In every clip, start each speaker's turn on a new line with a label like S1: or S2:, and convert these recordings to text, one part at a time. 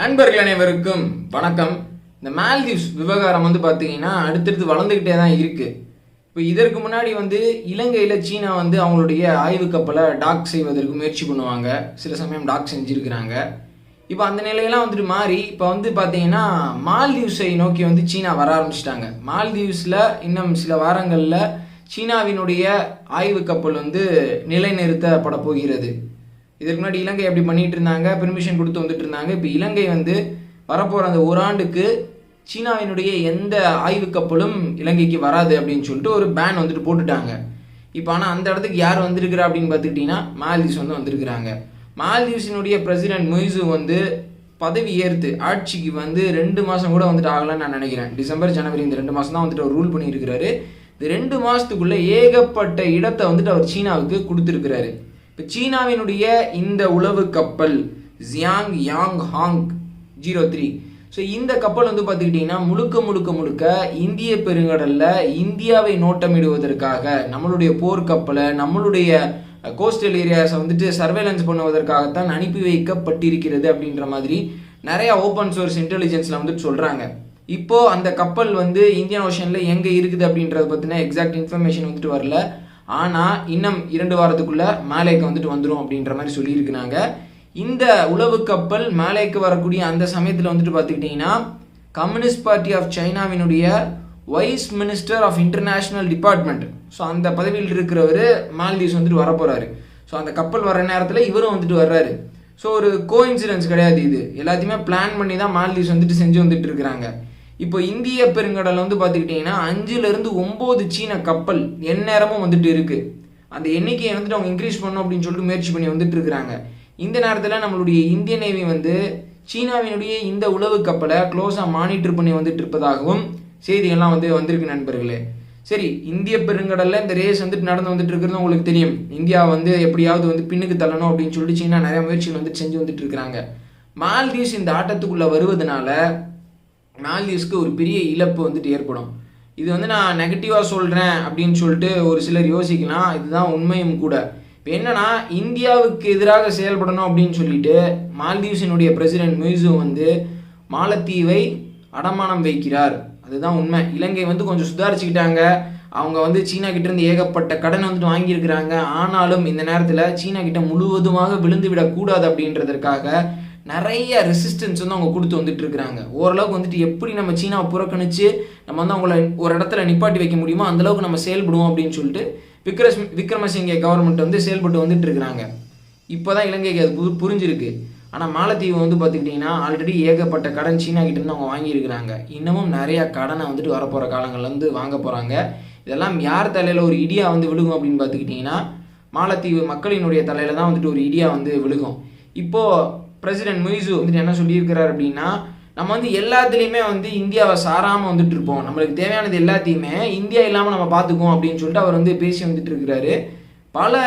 S1: நண்பர்கள் அனைவருக்கும் வணக்கம். இந்த மால்தீவ்ஸ் விவகாரம் வந்து பார்த்தீங்கன்னா அடுத்தடுத்து வளர்ந்துக்கிட்டே தான் இருக்குது இப்போ இதற்கு முன்னாடி வந்து இலங்கையில் சீனா வந்து அவங்களுடைய ஆய்வு கப்பலை டாக் செய்வதற்கு முயற்சி பண்ணுவாங்க. சில சமயம் டாக் செஞ்சுருக்கிறாங்க. இப்போ அந்த நிலையெல்லாம் வந்துட்டு மாறி இப்போ வந்து பார்த்தீங்கன்னா மால்தீவ்ஸை நோக்கி வந்து சீனா வர ஆரம்பிச்சிட்டாங்க. மால்தீவ்ஸில் இன்னும் சில வாரங்களில் சீனாவினுடைய ஆய்வு கப்பல் வந்து நிலைநிறுத்தப்பட போகிறது. இதற்கு முன்னாடி இலங்கை அப்படி பண்ணிட்டு இருந்தாங்க பெர்மிஷன் கொடுத்து வந்துட்டு இருந்தாங்க இப்போ இலங்கை வந்து வரப்போகிற அந்த ஒரு ஆண்டுக்கு சீனாவினுடைய எந்த ஆய்வு கப்பலும் இலங்கைக்கு வராது அப்படின்னு சொல்லிட்டு ஒரு பேன் வந்துட்டு போட்டுட்டாங்க. இப்போ ஆனால் அந்த இடத்துக்கு யார் வந்திருக்கிறா அப்படின்னு பார்த்துக்கிட்டிங்கன்னா மால்தீவ்ஸ் வந்து வந்திருக்கிறாங்க. மால்தீவ்ஸினுடைய பிரசிடென்ட் மொய்சு வந்து பதவி ஏற்று ஆட்சிக்கு வந்து ரெண்டு மாதம் கூட வந்துட்டு ஆகலாம்னு நான் நினைக்கிறேன். டிசம்பர் ஜனவரி இந்த ரெண்டு மாதம் தான் வந்துட்டு அவர் ரூல் பண்ணியிருக்கிறாரு. இந்த ரெண்டு மாதத்துக்குள்ளே ஏகப்பட்ட இடத்தை வந்துட்டு அவர் சீனாவுக்கு கொடுத்துருக்கிறாரு. இப்போ சீனாவினுடைய இந்த உளவு கப்பல் Xiang Yang Hong zero three so இந்த கப்பல் வந்து பார்த்துக்கிட்டிங்கன்னா முழுக்க முழுக்க முழுக்க இந்திய பெருங்கடலில் இந்தியாவை நோட்டமிடுவதற்காக நம்மளுடைய போர்க்கப்பலை நம்மளுடைய கோஸ்டல் ஏரியாஸை வந்துட்டு சர்வேலன்ஸ் பண்ணுவதற்காகத்தான் அனுப்பி வைக்கப்பட்டிருக்கிறது அப்படின்ற மாதிரி நிறைய ஓப்பன் சோர்ஸ் இன்டெலிஜென்ஸில் வந்துட்டு சொல்கிறாங்க இப்போது அந்த கப்பல் வந்து இந்தியன் ஓஷனில் எங்கே இருக்குது அப்படின்றத பற்றின எக்ஸாக்ட் இன்ஃபர்மேஷன் வந்துட்டு வரல. ஆனால் இன்னும் இரண்டு வாரத்துக்குள்ள மேலேக்கு வந்துட்டு வந்துடும் அப்படின்ற மாதிரி சொல்லியிருக்கிறாங்க. இந்த உளவு கப்பல் மேலேக்கு வரக்கூடிய அந்த சமயத்தில் வந்துட்டு பார்த்துக்கிட்டிங்கன்னா communist party of சைனாவினுடைய vice minister of international department. So அந்த பதவியில் இருக்கிறவர் மால்தீவ்ஸ் வந்துட்டு வரப்போகிறாரு ஸோ அந்த கப்பல் வர நேரத்தில் இவரும் வந்துட்டு வர்றாரு. ஸோ ஒரு கோ இன்சிடென்ஸ் கிடையாது இது. எல்லாத்தையுமே பிளான் பண்ணி தான் மால்தீவ்ஸ் வந்துட்டு செஞ்சு வந்துட்டு இருக்கிறாங்க. இப்போ இந்திய பெருங்கடல் வந்து பார்த்துக்கிட்டிங்கன்னா அஞ்சுலேருந்து ஒம்பது சீன கப்பல் எந்நேரமும் வந்துட்டு இருக்குது அந்த எண்ணிக்கையை வந்துட்டு அவங்க இன்க்ரீஸ் பண்ணணும் அப்படின்னு சொல்லிட்டு முயற்சி பண்ணி வந்துட்டு இருக்கிறாங்க. இந்த நேரத்தில் நம்மளுடைய இந்திய நேவி வந்து சீனாவினுடைய இந்த உளவு கப்பலை க்ளோஸாக மானிட்டர் பண்ணி வந்துட்டு இருப்பதாகவும் செய்திகள்லாம் வந்து வந்திருக்கு நண்பர்களே. சரி இந்திய பெருங்கடலில் இந்த ரேஸ் வந்துட்டு நடந்து வந்துட்டு இருக்கிறது உங்களுக்கு தெரியும். இந்தியா வந்து எப்படியாவது வந்து பின்னுக்கு தள்ளணும் அப்படின்னு சொல்லிட்டு சீனா நிறைய முயற்சிகள் வந்துட்டு செஞ்சு வந்துட்டு இருக்கிறாங்க. மால்தீவ்ஸ் இந்த ஆட்டத்துக்குள்ளே வருவதனால மால்தீவ்ஸ்க்கு ஒரு பெரிய இழப்பு வந்துட்டு ஏற்படும். இது வந்து நான் நெகட்டிவாக சொல்கிறேன் அப்படின்னு சொல்லிட்டு ஒரு சிலர் யோசிக்கலாம். இதுதான் உண்மையும் கூட. இப்போ என்னென்னா இந்தியாவுக்கு எதிராக செயல்படணும் அப்படின்னு சொல்லிட்டு மால்தீவ்ஸினுடைய பிரசிடென்ட் முய்சு வந்து மாலத்தீவை அடமானம் வைக்கிறார். அதுதான் உண்மை. இலங்கை வந்து கொஞ்சம் சுதாரிச்சுக்கிட்டாங்க. அவங்க வந்து சீனா கிட்டேருந்து ஏகப்பட்ட கடன் வந்துட்டு வாங்கியிருக்கிறாங்க. ஆனாலும் இந்த நேரத்தில் சீனா கிட்ட முழுவதுமாக விழுந்து விடக்கூடாது அப்படின்றதற்காக நிறைய ரெசிஸ்டன்ஸ் வந்து அவங்க கொடுத்து வந்துட்டு இருக்கிறாங்க. ஓரளவுக்கு வந்துட்டு எப்படி நம்ம சீனாவை புறக்கணிச்சு நம்ம வந்து அவங்கள ஒரு இடத்துல நிப்பாட்டி வைக்க முடியுமோ அந்தளவுக்கு நம்ம செயல்படுவோம் அப்படின்னு சொல்லிட்டு விக்ரஸ் விக்ரமசிங்கே கவர்மெண்ட் வந்து செயல்பட்டு வந்துட்டு இருக்கிறாங்க. இப்போ தான் இலங்கைக்கு அது புது புரிஞ்சிருக்கு. ஆனால் மாலத்தீவு வந்து பார்த்துக்கிட்டிங்கன்னா ஆல்ரெடி ஏகப்பட்ட கடன் சீனா கிட்ட இருந்து அவங்க வாங்கியிருக்கிறாங்க. இன்னமும் நிறையா கடனை வந்துட்டு வரப்போகிற காலங்கள்லேருந்து வந்து வாங்க போகிறாங்க இதெல்லாம் யார் தலையில் ஒரு இடியா வந்து விழுகும் அப்படின்னு பார்த்துக்கிட்டிங்கன்னா மாலத்தீவு மக்களினுடைய தலையில் தான் வந்துட்டு ஒரு இடியா வந்து விழுகும். இப்போது பிரசிடென்ட் முய்சு வந்துட்டு என்ன சொல்லியிருக்கிறார் அப்படின்னா நம்ம வந்து எல்லாத்துலேயுமே வந்து இந்தியாவை சாராமல் வந்துட்டு இருப்போம். நம்மளுக்கு தேவையானது எல்லாத்தையுமே இந்தியா இல்லாமல் நம்ம பார்த்துக்குவோம் அப்படின்னு சொல்லிட்டு அவர் வந்து பேசி வந்துட்டு இருக்கிறாரு. பல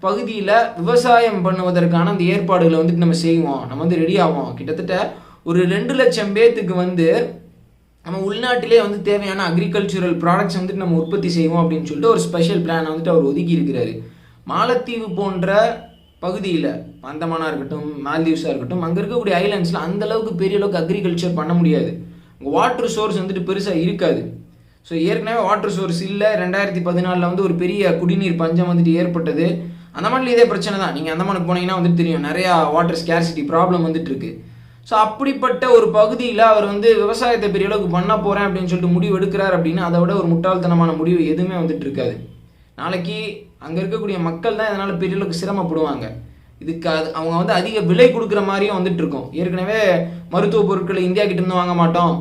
S1: பகுதியில் விவசாயம் பண்ணுவதற்கான அந்த ஏற்பாடுகளை வந்துட்டு நம்ம செய்வோம். நம்ம வந்து ரெடி ஆவோம். கிட்டத்தட்ட ஒரு ரெண்டு லட்சம் பேத்துக்கு வந்து நம்ம உள்நாட்டிலே வந்து தேவையான அக்ரிகல்ச்சுரல் ப்ராடக்ட்ஸ் வந்துட்டு நம்ம உற்பத்தி செய்வோம் அப்படின்னு சொல்லிட்டு ஒரு ஸ்பெஷல் பிளான் வந்துட்டு அவர் ஒதுக்கி இருக்கிறாரு. மாலத்தீவு போன்ற பகுதியில் அந்தமானா இருக்கட்டும் மால்தீவ்ஸாக இருக்கட்டும் அங்கே இருக்கக்கூடிய ஐலாண்ட்ஸில் அந்த அளவுக்கு பெரிய அளவுக்கு அக்ரிகல்ச்சர் பண்ண முடியாது. அங்கே வாட்டர் சோர்ஸ் வந்துட்டு பெருசாக இருக்காது. ஸோ ஏற்கனவே வாட்டர் சோர்ஸ் இல்லை. ரெண்டாயிரத்தி பதினாலில் வந்து ஒரு பெரிய குடிநீர் பஞ்சம் வந்துட்டு ஏற்பட்டது. அந்த மாதிரி இதே பிரச்சனை தான். நீங்கள் அந்தமானுக்கு போனீங்கன்னா வந்துட்டு தெரியும். நிறையா வாட்டர் ஸ்கேர்சிட்டி ப்ராப்ளம் வந்துட்டு இருக்கு. ஸோ அப்படிப்பட்ட ஒரு பகுதியில் அவர் வந்து விவசாயத்தை பெரிய அளவுக்கு பண்ண போகிறேன் அப்படின்னு சொல்லிட்டு முடிவு எடுக்கிறார் அப்படின்னா அதை விட ஒரு முட்டாள்தனமான முடிவு எதுவுமே வந்துட்டு இருக்காது. நாளைக்கு அங்கே இருக்கக்கூடிய மக்கள் தான் இதனால் பெரிய அளவுக்கு சிரமப்படுவாங்க. இதுக்கு அது அவங்க வந்து அதிக விலை கொடுக்குற மாதிரியும் வந்துட்டு இருக்கும். ஏற்கனவே மருத்துவ பொருட்களை இந்தியா கிட்ட இருந்து வாங்க மாட்டோம்.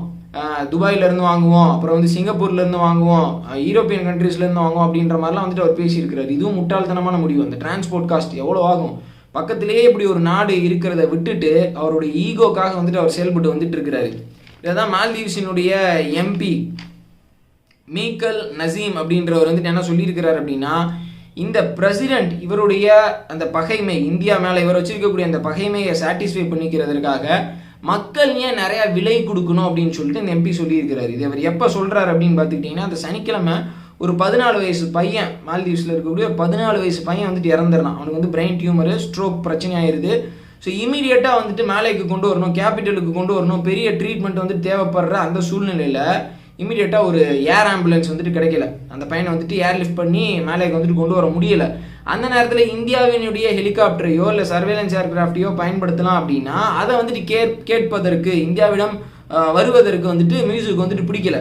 S1: துபாயிலேருந்து வாங்குவோம். அப்புறம் வந்து சிங்கப்பூர்லேருந்து வாங்குவோம். யூரோப்பியன் கண்ட்ரீஸ்லேருந்து வாங்குவோம் அப்படின்ற மாதிரிலாம் வந்துட்டு அவர் பேசியிருக்கிறார். இதுவும் முட்டாள்தனமான முடிவு. அந்த டிரான்ஸ்போர்ட் காஸ்ட் எவ்வளோ ஆகும்? பக்கத்திலேயே இப்படி ஒரு நாடு இருக்கிறத விட்டுட்டு அவருடைய ஈகோக்காக வந்துட்டு அவர் செயல்பட்டு வந்துட்டு இருக்கிறாரு. இதான் மால்தீவ்ஸினுடைய எம்பி மீக்கல் நசீம் அப்படின்றவர் வந்துட்டு என்ன சொல்லியிருக்கிறார் அப்படின்னா இந்த பிரசிடெண்ட் இவருடைய அந்த பகைமை இந்தியா மேலே இவர் வச்சிருக்கக்கூடிய அந்த பகைமையை சாட்டிஸ்ஃபை பண்ணிக்கிறதுக்காக மக்கள் ஏன் நிறைய விலை கொடுக்கணும் அப்படின்னு சொல்லிட்டு இந்த எம்பி சொல்லியிருக்கிறார். இது அவர் எப்போ சொல்கிறார் அப்படின்னு பார்த்துக்கிட்டிங்கன்னா அந்த சனிக்கிழமை ஒரு பதினாலு வயசு பையன் மால்தீவ்ஸில் இருக்கக்கூடிய ஒரு பதினாலு வயசு பையன் வந்துட்டு இறந்துடலாம் அவனுக்கு வந்து பிரெயின் டியூமரு ஸ்ட்ரோக் பிரச்சனை ஆயிருது. ஸோ இமீடியட்டாக வந்துட்டு மேலைக்கு கொண்டு வரணும் கேபிட்டலுக்கு கொண்டு வரணும் பெரிய ட்ரீட்மெண்ட் வந்துட்டு தேவைப்படுற அந்த சூழ்நிலையில் இமீடியட்டாக ஒரு ஏர் ஆம்புலன்ஸ் வந்துட்டு கிடைக்கல. அந்த பையனை வந்துட்டு ஏர் லிஃப்ட் பண்ணி மேலே வந்துட்டு கொண்டு வர முடியல. அந்த நேரத்தில் இந்தியாவினுடைய ஹெலிகாப்டரையோ இல்லை சர்வேலன்ஸ் ஏர்கிராஃப்டையோ பயன்படுத்தலாம் அப்படின்னா அதை வந்துட்டு கே கேட்பதற்கு இந்தியாவிடம் வருவதற்கு வந்துட்டு மியூசிக் வந்துட்டு பிடிக்கல.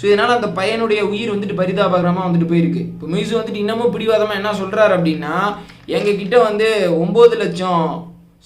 S1: ஸோ இதனால் அந்த பையனுடைய உயிர் வந்துட்டு பரிதாபகரமாக வந்துட்டு போயிருக்கு. இப்போ மியூசிக் வந்துட்டு இன்னமும் பிடிவாதமாக என்ன சொல்கிறாரு அப்படின்னா எங்ககிட்ட வந்து ஒம்பது லட்சம்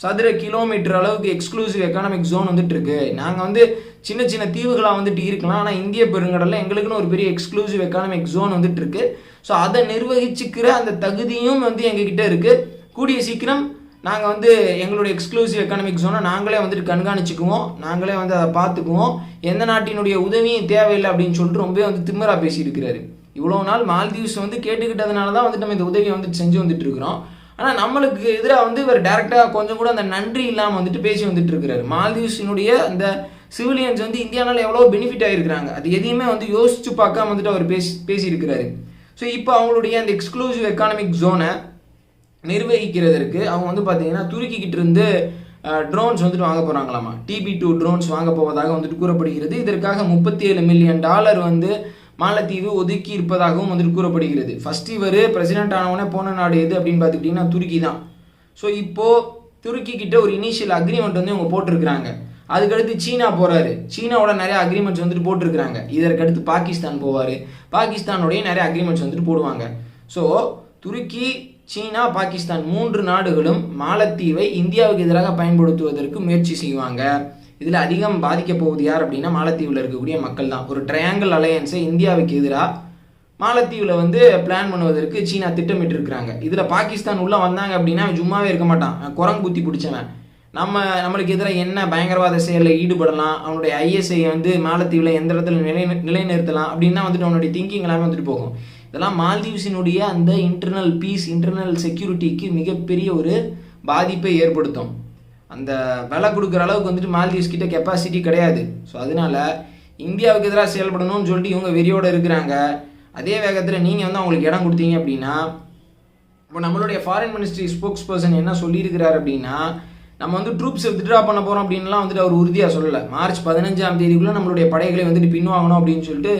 S1: சதுர கிலோமீட்டர் அளவுக்கு எக்ஸ்க்ளூசிவ் எக்கானமிக் ஜோன் வந்துட்டு இருக்கு நாங்கள் வந்து சின்ன சின்ன தீவுகளாக வந்துட்டு இருக்கலாம். ஆனால் இந்திய பெருங்கடலில் எங்களுக்குன்னு ஒரு பெரிய எக்ஸ்க்ளூசிவ் எக்கானமிக் ஜோன் வந்துட்டு இருக்கு ஸோ அதை நிர்வகிச்சுக்கிற அந்த தகுதியும் வந்து எங்ககிட்ட இருக்கு. கூடிய சீக்கிரம் நாங்கள் வந்து எங்களுடைய எக்ஸ்க்ளூசிவ் எக்கானமிக் ஜோனை நாங்களே வந்துட்டு கண்காணிச்சுக்குவோம். நாங்களே வந்து அதை பார்த்துக்குவோம். எந்த நாட்டினுடைய உதவியும் தேவையில்லை அப்படின்னு சொல்லிட்டு ரொம்பவே வந்து திமிரா பேசியிருக்கிறாரு. இவ்வளோ நாள் மால்தீவ்ஸ் வந்து கேட்டுக்கிட்டதுனால தான் வந்துட்டு நம்ம இந்த உதவியை வந்துட்டு செஞ்சு வந்துட்டு இருக்கிறோம் ஆனால் நம்மளுக்கு எதிராக வந்து இவர் டேரெக்டாக கொஞ்சம் கூட அந்த நன்றி இல்லாமல் வந்துட்டு பேசி வந்துட்டு இருக்கிறாரு. மால்தீவ்ஸினுடைய அந்த சிவிலியன்ஸ் வந்து இந்தியானால எவ்வளோ பெனிஃபிட் ஆகிருக்கிறாங்க அது எதையுமே வந்து யோசிச்சு பார்க்காம வந்துட்டு அவர் பேசி பேசியிருக்கிறாரு. ஸோ இப்போ அவங்களுடைய அந்த எக்ஸ்க்ளூசிவ் எக்கானமிக் ஜோனை நிர்வகிக்கிறதற்கு அவங்க வந்து பார்த்தீங்கன்னா துருக்கிக்கிட்டு இருந்து ட்ரோன்ஸ் வந்துட்டு வாங்க போகிறாங்களாமா டிபி டூ ட்ரோன்ஸ் வாங்க போவதாக வந்துட்டு கூறப்படுகிறது. இதற்காக முப்பத்தி ஏழு மில்லியன் டாலர் வந்து மாலத்தீவு ஒதுக்கி இருப்பதாகவும் வந்துட்டு கூறப்படுகிறது. ஃபர்ஸ்ட் இவர் பிரசிடென்ட் ஆனவனே போன நாடு எது அப்படின்னு பார்த்துக்கிட்டிங்கன்னா துருக்கி தான். ஸோ இப்போது துருக்கி கிட்ட ஒரு இனிஷியல் அக்ரிமெண்ட் வந்து இவங்க போட்டிருக்கிறாங்க. அதுக்கடுத்து சீனா போகிறாரு சீனாவோட நிறைய அக்ரிமெண்ட்ஸ் வந்துட்டு போட்டிருக்கிறாங்க. இதற்கடுத்து பாகிஸ்தான் போவார். பாகிஸ்தானோடய நிறைய அக்ரிமெண்ட்ஸ் வந்துட்டு போடுவாங்க. ஸோ துருக்கி சீனா பாகிஸ்தான் மூன்று நாடுகளும் மாலத்தீவை இந்தியாவுக்கு எதிராக பயன்படுத்துவதற்கு முயற்சி செய்வாங்க. இதில் அதிகம் பாதிக்க போவது யார் அப்படின்னா மாலத்தீவில் இருக்கக்கூடிய மக்கள் தான் ஒரு ட்ரையாங்கிள் அலையன்ஸை இந்தியாவுக்கு எதிராக மாலத்தீவில் வந்து பிளான் பண்ணுவதற்கு சீனா திட்டமிட்டு இருக்கிறாங்க இதில் பாகிஸ்தான் உள்ளே வந்தாங்க அப்படின்னா சும்மாவே இருக்க மாட்டான். குரங்கு புத்தி பிடிச்சவன். நம்ம நம்மளுக்கு எதிராக என்ன பயங்கரவாத செயலில் ஈடுபடலாம் அவனுடைய ஐஎஸ்ஐ வந்து மாலத்தீவில் எந்த இடத்துல நிலை நிலைநிறுத்தலாம் அப்படின்னு தான் வந்துட்டு அவனுடைய திங்கிங் எல்லாமே வந்துட்டு போகும். இதெல்லாம் மால்தீவ்ஸினுடைய அந்த இன்டர்னல் பீஸ் இன்டர்னல் செக்யூரிட்டிக்கு மிகப்பெரிய ஒரு பாதிப்பை ஏற்படுத்தும். அந்த விலை கொடுக்குற அளவுக்கு வந்துட்டு மால்தீவ்ஸ் கிட்ட கெப்பாசிட்டி கிடையாது. ஸோ அதனால இந்தியாவுக்கு எதிராக செயல்படணும்னு சொல்லிட்டு இவங்க வெறியோடு இருக்கிறாங்க. அதே வேகத்தில் நீங்கள் வந்து அவங்களுக்கு இடம் கொடுத்தீங்க அப்படின்னா இப்போ நம்மளுடைய ஃபாரின் மினிஸ்ட்ரி ஸ்போக்ஸ் பர்சன் என்ன சொல்லியிருக்கிறார் அப்படின்னா நம்ம வந்து ட்ரூப்ஸ் வித்ட்ரா பண்ண போகிறோம் அப்படின்லாம் வந்துட்டு அவர் உறுதியாக சொல்லலை. மார்ச் பதினஞ்சாம் தேதிக்குள்ளே நம்மளுடைய படைகளை வந்துட்டு பின்வாங்கணும் அப்படின்னு சொல்லிட்டு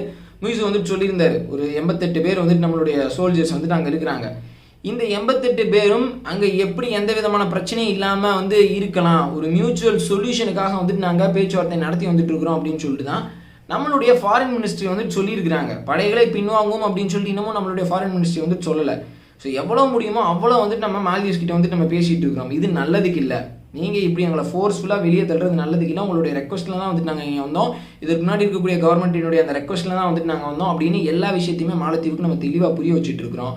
S1: மியூஸ் வந்துட்டு சொல்லியிருந்தார். ஒரு எண்பத்தெட்டு பேர் வந்துட்டு நம்மளுடைய சோல்ஜர்ஸ் வந்துட்டு அங்கே இருக்கிறாங்க. இந்த எண்பத்தெட்டு பேரும் அங்கே எப்படி எந்த விதமான பிரச்சனையும் இல்லாமல் வந்து இருக்கலாம். ஒரு மியூச்சுவல் சொல்யூஷனுக்காக வந்துட்டு நாங்கள் பேச்சுவார்த்தை நடத்தி வந்துட்டு இருக்கிறோம் அப்படின்னு சொல்லிட்டு தான் நம்மளுடைய ஃபாரின் மினிஸ்ட்ரி வந்துட்டு சொல்லியிருக்கிறாங்க. படைகளை பின்வாங்குவோம் அப்படின்னு சொல்லிட்டு இன்னமும் நம்மளுடைய ஃபாரின் மினிஸ்ட்ரி வந்துட்டு சொல்லலை. ஸோ எவ்வளோ முடியுமோ அவ்வளோ வந்துட்டு நம்ம மால்தீவ்ஸ் கிட்ட வந்துட்டு நம்ம பேசிகிட்டு இருக்கிறோம். இது நல்லதுக்கு இல்லை. நீங்கள் இப்படி எங்களை ஃபோர்ஸ்ஃபுல்லாக வெளியே தள்ளுறது நல்லதுக்கு இல்லை. உங்களுடைய ரெக்வஸ்ட்டில் தான் வந்துட்டு நாங்கள் இங்கே வந்தோம். இதுக்கு முன்னாடி இருக்கக்கூடிய கவர்மெண்ட்டினுடைய அந்த ரெக்வஸ்ட்டில் தான் வந்துட்டு நாங்கள் வந்தோம் அப்படின்னு எல்லா விஷயத்தையுமே மாலத்தீவுக்கு நம்ம தெளிவாக புரிய வச்சுட்டு இருக்கிறோம்.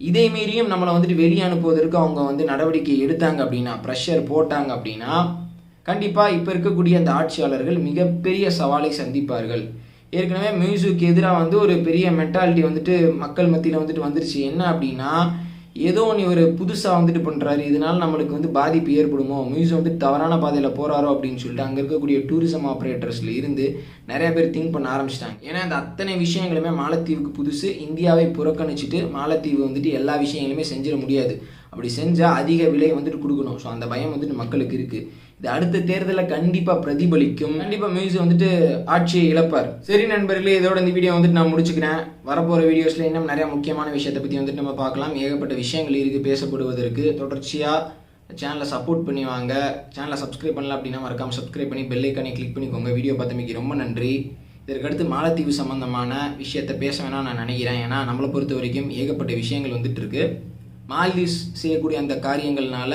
S1: இதே மீறியும் நம்மளை வந்துட்டு வெளியே அனுப்புவதற்கு அவங்க வந்து நடவடிக்கை எடுத்தாங்க அப்படின்னா ப்ரெஷர் போட்டாங்க அப்படின்னா கண்டிப்பாக இப்போ இருக்கக்கூடிய அந்த ஆட்சியாளர்கள் மிகப்பெரிய சவாலை சந்திப்பார்கள். ஏற்கனவே மியூசிக்கு எதிராக வந்து ஒரு பெரிய மென்டாலிட்டி வந்துட்டு மக்கள் மத்தியில் வந்துட்டு வந்துருச்சு. என்ன அப்படின்னா ஏதோ ஒன்று இவர் புதுசாக வந்துட்டு பண்ணுறாரு இதனால் நம்மளுக்கு வந்து பாதிப்பு ஏற்படுமோ? மியூசியம் வந்து தவறான பாதையில் போகிறாரோ அப்படின்னு சொல்லிட்டு அங்கே இருக்கக்கூடிய டூரிசம் ஆப்ரேட்டர்ஸில் இருந்து நிறைய பேர் திங்க் பண்ண ஆரம்பிச்சிட்டாங்க. ஏன்னா அந்த அத்தனை விஷயங்களுமே மாலத்தீவுக்கு புதுசு. இந்தியாவை புறக்கணிச்சிட்டு மாலத்தீவு வந்துட்டு எல்லா விஷயங்களுமே செஞ்சிட முடியாது. அப்படி செஞ்சால் அதிக விலை வந்துட்டு கொடுக்கணும். ஸோ அந்த பயம் வந்துட்டு மக்களுக்கு இருக்குது இது அடுத்த தேர்தலில் கண்டிப்பாக பிரதிபலிக்கும். கண்டிப்பாக மியூசியம் வந்துட்டு ஆட்சியை இழப்பார். சரி நண்பர்களே இதோட இந்த வீடியோ வந்துட்டு நான் முடிச்சுக்கிறேன். வரப்போகிற வீடியோஸில் இன்னும் நிறைய முக்கியமான விஷயத்தை பற்றி வந்துட்டு நம்ம பார்க்கலாம். ஏகப்பட்ட விஷயங்கள் இருக்குது பேசப்படுவதற்கு. தொடர்ச்சியாக சேனலை சப்போர்ட் பண்ணி வாங்க. சேனலை சப்ஸ்கிரைப் பண்ணல அப்படின்னா மறக்காம சப்ஸ்கிரைப் பண்ணி பெல்லைக்கானே கிளிக் பண்ணிக்கோங்க வீடியோ பார்த்தமைக்கு ரொம்ப நன்றி. இதற்கடுத்து மாலத்தீவு சம்மந்தமான விஷயத்தை பேச வேணாம் நான் நினைக்கிறேன். ஏன்னா நம்மளை பொறுத்த வரைக்கும் ஏகப்பட்ட விஷயங்கள் வந்துட்டு இருக்கு. மால்தீவ்ஸ் செய்யக்கூடிய அந்த காரியங்கள்னால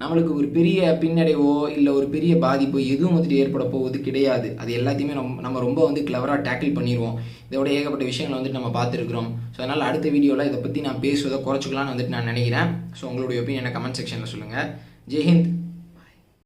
S1: நம்மளுக்கு ஒரு பெரிய பின்னடைவோ இல்லை ஒரு பெரிய பாதிப்போ எதுவும் வந்துட்டு ஏற்பட போவது கிடையாது. அது எல்லாத்தையுமே நம்ம நம்ம ரொம்ப வந்து கிளவராக டேக்கிள் பண்ணிடுவோம் இதோட ஏகப்பட்ட விஷயங்களை வந்துட்டு நம்ம பார்த்துருக்குறோம். ஸோ அதனால் அடுத்த வீடியோவில் இதை பற்றி நான் பேசுவதை குறைச்சிக்கலாம்னு வந்துட்டு நான் நினைக்கிறேன். ஸோ உங்களுடைய ஒப்பீனியனை கமெண்ட் செக்ஷனில் சொல்லுங்கள் ஜெய்ஹிந்த்